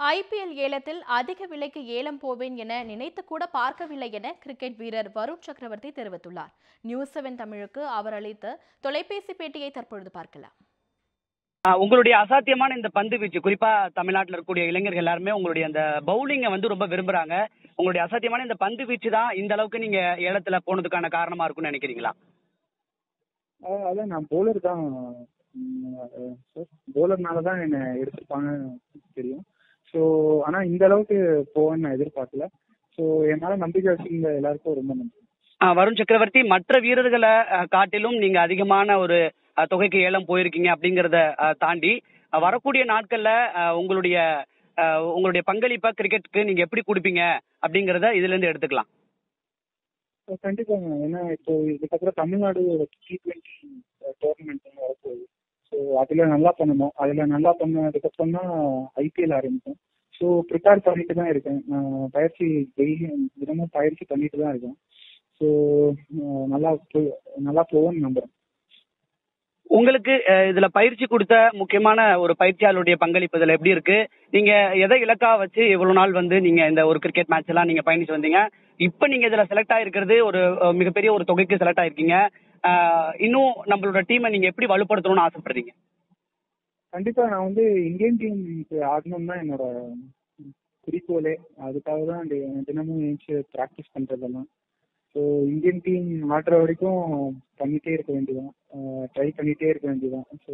IPL ஏலத்தில் அதிக விலைக்கு ஏலம் போவேன் என நினைத்து கூட பார்க்கவில்லை என கிரிக்கெட் வீரர் வருண் சக்கரவர்த்தி தெரிவித்துள்ளார். நியூஸ் செவன் தமிழுக்கு அவர் அளித்த தொலைபேசி பேட்டியை தற்பொழுது பார்க்கலாம். உங்களுடைய அசாத்தியமான இந்த பந்து வீச்சு குறிப்பா தமிழ்நாட்டில் இருக்கக்கூடிய இளைஞர்கள் எல்லாருமே உங்களுடைய அந்த பவுலிங்கை வந்து ரொம்ப விரும்புறாங்க. உங்களுடைய அசாத்தியமான இந்த பந்து வீச்சு தான் இந்த அளவுக்கு நீங்க ஏலத்துல போனதுக்கான காரணமா இருக்கும்னு நினைக்கிறீங்களா? அதான் நான் போலர் தான் சார் போலர்னால தான் என்னை எடுத்திருப்பாங்கன்னு தெரியும். ஸோ ஆனால் இந்த அளவுக்கு போவேன்னு நான் எதிர்பார்க்கல. ஸோ என் மேலே நம்பிக்கை வச்சிருந்த எல்லாருக்கும் ரொம்ப நன்றி. வருண் சக்கரவர்த்தி மற்ற வீரர்களை காட்டிலும் நீங்க அதிகமான ஒரு தொகைக்கு ஏலம் போயிருக்கீங்க அப்படிங்கறத தாண்டி வரக்கூடிய நாட்கள்ல உங்களுடைய உங்களுடைய பங்களிப்பை கிரிக்கெட்டுக்கு நீங்க எப்படி கொடுப்பீங்க அப்படிங்கறத இதுல இருந்து எடுத்துக்கலாம் கண்டிப்பாங்க ஏன்னா இப்போ இதுக்கப்புறம் தமிழ்நாடு டி ட்வெண்ட்டி டோர்னமெண்ட் அதுல நல்லா பண்ணணும். அதுல நல்லா பண்ணதுக்கப்புறம் தான் ஐபிஎல் ஆரம்பிக்கும். ஸோ ப்ரிப்பேர் பண்ணிட்டு தான் இருக்கேன். பயிற்சி டெய்லியும் தினமும் பயிற்சி பண்ணிட்டு தான் இருக்கேன். ஸோ நல்லா நல்லா போகும்னு நம்புறேன். உங்களுக்கு இதுல பயிற்சி கொடுத்த முக்கியமான ஒரு பயிற்சியாளருடைய பங்களிப்பு இதுல எப்படி இருக்கு? நீங்க எதை இலக்கா வச்சு இவ்வளவு நாள் வந்து நீங்க இந்த ஒரு கிரிக்கெட் மேட்ச் எல்லாம் நீங்க பயணிச்சு வந்தீங்க? இப்ப நீங்க இதுல செலக்ட் ஆயிருக்கிறது ஒரு மிகப்பெரிய ஒரு தொகைக்கு செலக்ட் ஆயிருக்கீங்க. இன்னும் நம்மளோட டீமை நீங்க எப்படி வலுப்படுத்தணும்னு ஆசைப்படுறீங்க? கண்டிப்பா நான் வந்து இந்தியன் டீம் ஆடணும் தான் என்னோட குறிக்கோளே. அதுக்காக தான் தினமும் எழுந்து ப்ராக்டிஸ் பண்றதெல்லாம். ஸோ இந்தியன் டீம் ஆடுற வரைக்கும் பண்ணிட்டே இருக்க வேண்டியதான் ட்ரை பண்ணிட்டே இருக்க வேண்டியதான் ஸோ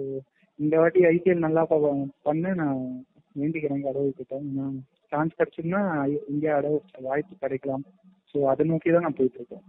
இந்த வாட்டி ஐபிஎல் நல்லா ப- பண்ண நான் வேண்டிக்கிறேன் கடவுள்கிட்ட நான் சான்ஸ் கிடைச்சுன்னா இந்தியா அடவு வாய்ப்பு கிடைக்கலாம். ஸோ அதை நோக்கி தான் நான் போயிட்டு இருக்கேன்.